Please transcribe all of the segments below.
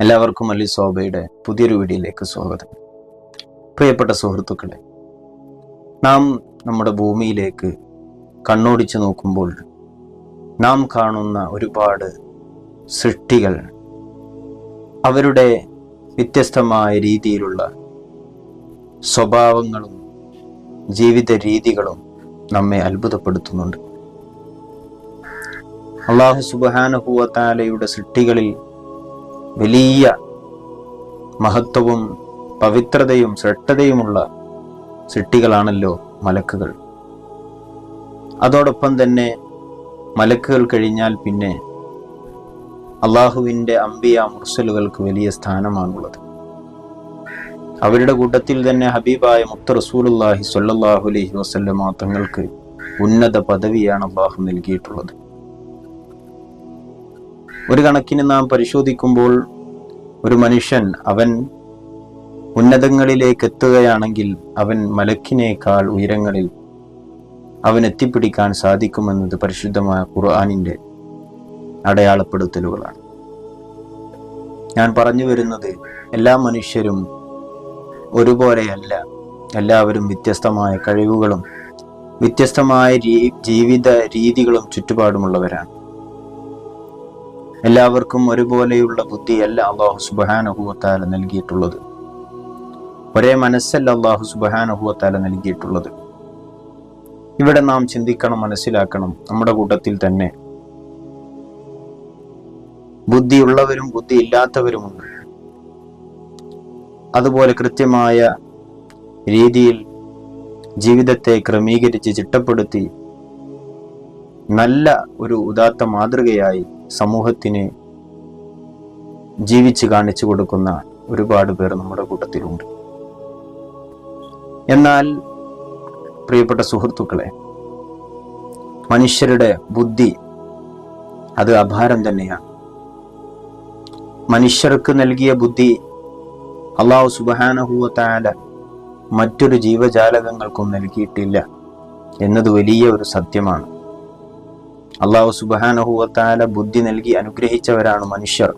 എല്ലാവർക്കും അല്ലി സോബയുടെ പുതിയൊരു വീഡിയോയിലേക്ക് സ്വാഗതം. പ്രിയപ്പെട്ട സുഹൃത്തുക്കളെ നാം നമ്മുടെ ഭൂമിയിലേക്ക് കണ്ണോടിച്ചു നോക്കുമ്പോൾ നാം കാണുന്ന ഒരുപാട് സൃഷ്ടികൾ അവരുടെ വ്യത്യസ്തമായ രീതിയിലുള്ള സ്വഭാവങ്ങളും ജീവിത രീതികളും നമ്മെ അത്ഭുതപ്പെടുത്തുന്നുണ്ട്. അള്ളാഹു സുബാനുഭൂവത്താലയുടെ സൃഷ്ടികളിൽ വലിയ മഹത്വവും പവിത്രതയും ശ്രദ്ധതയുമുള്ള സൃഷ്ടികളാണല്ലോ മലക്കുകൾ. അതോടൊപ്പം തന്നെ മലക്കുകൾ കഴിഞ്ഞാൽ പിന്നെ അള്ളാഹുവിന്റെ അമ്പിയ മുർസലുകൾക്ക് വലിയ സ്ഥാനമാണുള്ളത്. അവരുടെ കൂട്ടത്തിൽ തന്നെ ഹബീബായ മുത്ത റസൂലുല്ലാഹി സ്വല്ലല്ലാഹു അലൈഹി വസല്ലമ തങ്ങൾക്ക് ഉന്നത പദവിയാണ് അള്ളാഹു നൽകിയിട്ടുള്ളത്. ഒരു കണക്കിന് നാം പരിശോധിക്കുമ്പോൾ ഒരു മനുഷ്യൻ അവൻ ഉന്നതങ്ങളിലേക്ക് എത്തുകയാണെങ്കിൽ അവൻ മലക്കിനേക്കാൾ ഉയരങ്ങളിൽ അവൻ എത്തിപ്പിടിക്കാൻ സാധിക്കുമെന്നത് പരിശുദ്ധമായ ഖുർആാനിന്റെ അടയാളപ്പെടുത്തലുകളാണ്. ഞാൻ പറഞ്ഞു വരുന്നത് എല്ലാ മനുഷ്യരും ഒരുപോലെയല്ല. എല്ലാവരും വ്യത്യസ്തമായ കഴിവുകളും വ്യത്യസ്തമായ ജീവിത രീതികളും ചുറ്റുപാടുമുള്ളവരാണ്. എല്ലാവർക്കും ഒരുപോലെയുള്ള ബുദ്ധിയല്ല അള്ളാഹു സുബാനുഭവത്താല നൽകിയിട്ടുള്ളത്. ഒരേ മനസ്സല്ല അള്ളാഹു സുബാനുഭവത്താല നൽകിയിട്ടുള്ളത്. ഇവിടെ നാം ചിന്തിക്കണം മനസ്സിലാക്കണം നമ്മുടെ കൂട്ടത്തിൽ തന്നെ. ബുദ്ധിയുള്ളവരും ബുദ്ധി ഇല്ലാത്തവരുമുണ്ട് അതുപോലെ കൃത്യമായ രീതിയിൽ ജീവിതത്തെ ക്രമീകരിച്ച് ചിട്ടപ്പെടുത്തി നല്ല ഒരു ഉദാത്ത മാതൃകയായി സമൂഹത്തിന് ജീവിച്ച് കാണിച്ചു കൊടുക്കുന്ന ഒരുപാട് പേർ നമ്മുടെ കൂട്ടത്തിലുണ്ട്. എന്നാൽ പ്രിയപ്പെട്ട സുഹൃത്തുക്കളെ മനുഷ്യരുടെ ബുദ്ധി അത് അപാരം തന്നെയാണ്. മനുഷ്യർക്ക് നൽകിയ ബുദ്ധി അള്ളാഹു സുബാനഹുവത്താല മറ്റൊരു ജീവജാലകങ്ങൾക്കും നൽകിയിട്ടില്ല. എന്നത് വലിയ ഒരു സത്യമാണ്. അള്ളാഹു സുബാനഹുവത്താല ബുദ്ധി നൽകി അനുഗ്രഹിച്ചവരാണ് മനുഷ്യർ.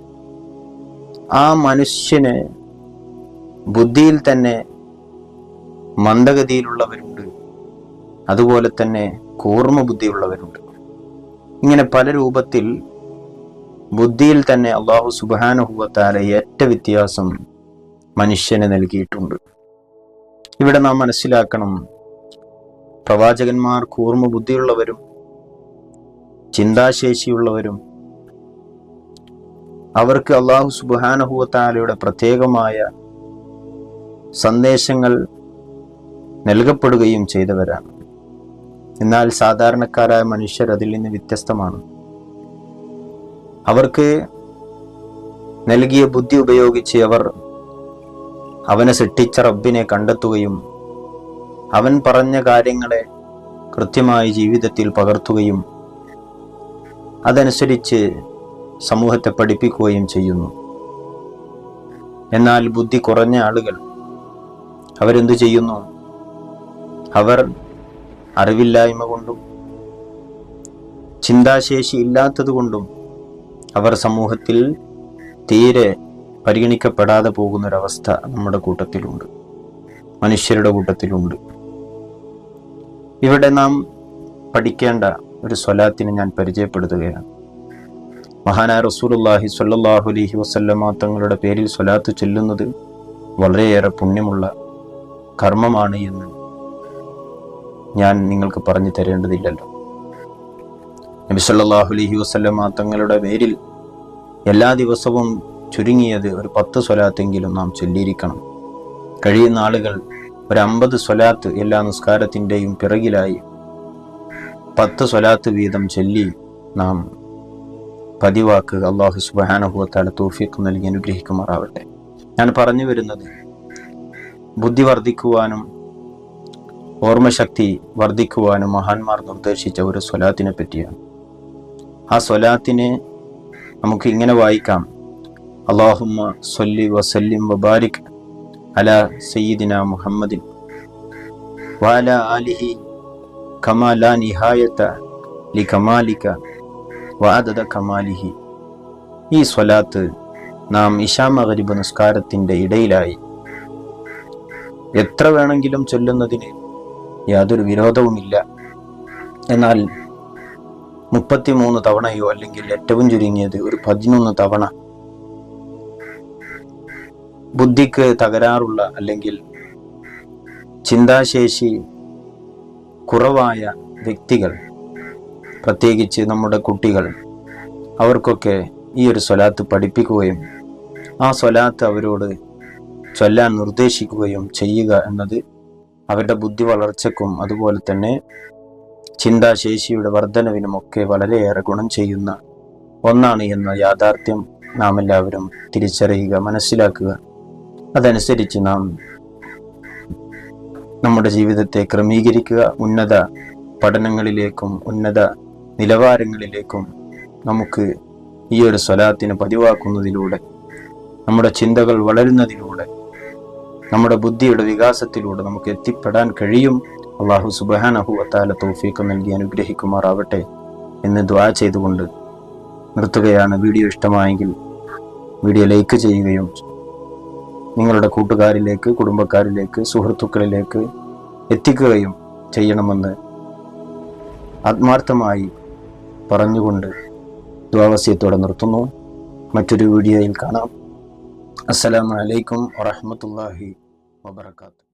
ആ മനുഷ്യന് ബുദ്ധിയിൽ തന്നെ മന്ദഗതിയിലുള്ളവരുണ്ട്. അതുപോലെ തന്നെ കൂർമ്മ ബുദ്ധിയുള്ളവരുണ്ട്. ഇങ്ങനെ പല രൂപത്തിൽ ബുദ്ധിയിൽ തന്നെ അള്ളാഹു സുബാനുഹുവത്താല ഏറ്റ വ്യത്യാസം മനുഷ്യന് നൽകിയിട്ടുണ്ട്. ഇവിടെ നാം മനസ്സിലാക്കണം പ്രവാചകന്മാർ കൂർമ്മ ബുദ്ധിയുള്ളവരും ചിന്താശേഷിയുള്ളവരും അവർക്ക് അള്ളാഹു സുബാനഹുവത്താലയുടെ പ്രത്യേകമായ സന്ദേശങ്ങൾ നൽകപ്പെടുകയും ചെയ്തവരാണ്. എന്നാൽ സാധാരണക്കാരായ മനുഷ്യർ അതിൽ നിന്ന് വ്യത്യസ്തമാണ്. അവർക്ക് നൽകിയ ബുദ്ധി ഉപയോഗിച്ച് അവർ അവനെ സൃഷ്ടിച്ച റബ്ബിനെ കണ്ടെത്തുകയും അവൻ പറഞ്ഞ കാര്യങ്ങളെ കൃത്യമായി ജീവിതത്തിൽ പകർത്തുകയും അതനുസരിച്ച് സമൂഹത്തെ പഠിപ്പിക്കുകയും ചെയ്യുന്നു. എന്നാൽ ബുദ്ധി കുറഞ്ഞ ആളുകൾ അവരെന്തു ചെയ്യുന്നു? അവർ അറിവില്ലായ്മ കൊണ്ടും ചിന്താശേഷി ഇല്ലാത്തതുകൊണ്ടും അവർ സമൂഹത്തിൽ തീരെ പരിഗണിക്കപ്പെടാതെ പോകുന്നൊരവസ്ഥ നമ്മുടെ കൂട്ടത്തിലുണ്ട്. മനുഷ്യരുടെ കൂട്ടത്തിലുണ്ട്. ഇവിടെ നാം പഠിക്കേണ്ട ഒരു സ്വലാത്തിനെ ഞാൻ പരിചയപ്പെടുത്തുകയാണ്. മഹാനായ റസൂലുല്ലാഹി സ്വല്ലല്ലാഹു അലൈഹി വസല്ലമ തങ്ങളുടെ പേരിൽ സ്വലാത്ത് ചെല്ലുന്നത് വളരെയേറെ പുണ്യമുള്ള കർമ്മമാണ് എന്ന് ഞാൻ നിങ്ങൾക്ക് പറഞ്ഞു തരേണ്ടതില്ലല്ലോ. നബി സല്ലാഹു അലൈഹി വസല്ലമ തങ്ങളുടെ പേരിൽ എല്ലാ ദിവസവും ചുരുങ്ങിയത് ഒരു പത്ത് സ്വലാത്തെങ്കിലും നാം ചൊല്ലിയിരിക്കണം. കഴിയുന്ന ആളുകൾ ഒരു അമ്പത് സ്വലാത്ത് എല്ലാ നിസ്കാരത്തിന്റെയും പിറകിലായി പത്ത് സ്വലാത്ത് വീതം ചൊല്ലി നാം പതിവാക്ക് അള്ളാഹു സുബാനുഭവത്താല തോഫിക്ക് നൽകി അനുഗ്രഹിക്കുമാറാവട്ടെ. ഞാൻ പറഞ്ഞു വരുന്നത് ബുദ്ധി വർദ്ധിക്കുവാനും ഓർമ്മശക്തി വർദ്ധിക്കുവാനും മഹാന്മാർ നിർദ്ദേശിച്ച ഒരു സ്വലാത്തിനെ പറ്റിയാണ്. ആ സ്വലാത്തിനെ നമുക്ക് ഇങ്ങനെ വായിക്കാം. അള്ളാഹുമ്മ സൊല്ലി വസല്ലിം വബാരിക് അല സയ്യിദിന മുഹമ്മദിൻ വാല ആലിഹി കമാ ലാ നിഹായത്ത ലി കമാലിക ഈ സ്വലാത്ത് നാം ഇഷാ മകരിബ് നിസ്കാരത്തിന്റെ ഇടയിലായി. എത്ര വേണമെങ്കിലും ചൊല്ലുന്നതിന് യാതൊരു വിരോധവുമില്ല. എന്നാൽ മുപ്പത്തിമൂന്ന് തവണയോ അല്ലെങ്കിൽ ഏറ്റവും ചുരുങ്ങിയത് ഒരു പതിനൊന്ന് തവണ. ബുദ്ധിക്ക് തകരാറുള്ള അല്ലെങ്കിൽ ചിന്താശേഷി കുറവായ വ്യക്തികൾ പ്രത്യേകിച്ച് നമ്മുടെ കുട്ടികൾ അവർക്കൊക്കെ ഈ ഒരു സ്വലാത്ത് പഠിപ്പിക്കുകയും ആ സ്വലാത്ത് അവരോട് ചൊല്ലാൻ നിർദ്ദേശിക്കുകയും ചെയ്യുക എന്നത് അവരുടെ ബുദ്ധി വളർച്ചയ്ക്കും അതുപോലെ തന്നെ ചിന്താശേഷിയുടെ വർധനവിനുമൊക്കെ വളരെയേറെ ഗുണം ചെയ്യുന്ന ഒന്നാണ് എന്ന യാഥാർത്ഥ്യം നാം എല്ലാവരും തിരിച്ചറിയുക മനസ്സിലാക്കുക. അതനുസരിച്ച് നാം നമ്മുടെ ജീവിതത്തെ ക്രമീകരിക്കുക. ഉന്നത പഠനങ്ങളിലേക്കും ഉന്നത നിലവാരങ്ങളിലേക്കും നമുക്ക് ഈ ഒരു സ്വലാത്തിനെ പതിവാക്കുന്നതിലൂടെ നമ്മുടെ ചിന്തകൾ വളരുന്നതിലൂടെ നമ്മുടെ ബുദ്ധിയുടെ വികാസത്തിലൂടെ നമുക്ക് എത്തിപ്പെടാൻ കഴിയും. അള്ളാഹു സുബാനഹു അത്താല തൗഫീഖ് നൽകി അനുഗ്രഹിക്കുമാറാവട്ടെ എന്ന് ദ്വാ ചെയ്തുകൊണ്ട് നിർത്തുകയാണ്. വീഡിയോ ഇഷ്ടമായെങ്കിൽ വീഡിയോ ലൈക്ക് ചെയ്യുകയും നിങ്ങളുടെ കൂട്ടുകാരിലേക്ക് കുടുംബക്കാരിലേക്ക് സുഹൃത്തുക്കളിലേക്ക് എത്തിക്കുകയും ചെയ്യണമെന്ന് ആത്മാർത്ഥമായി പറഞ്ഞുകൊണ്ട് ദ്വാവസ്യത്തോടെ നിർത്തുന്നു. മറ്റൊരു വീഡിയോയിൽ കാണാം. അസ്സലാമു അലൈക്കും വറഹ്മത്തുള്ളാഹി വബർക്കാത്തു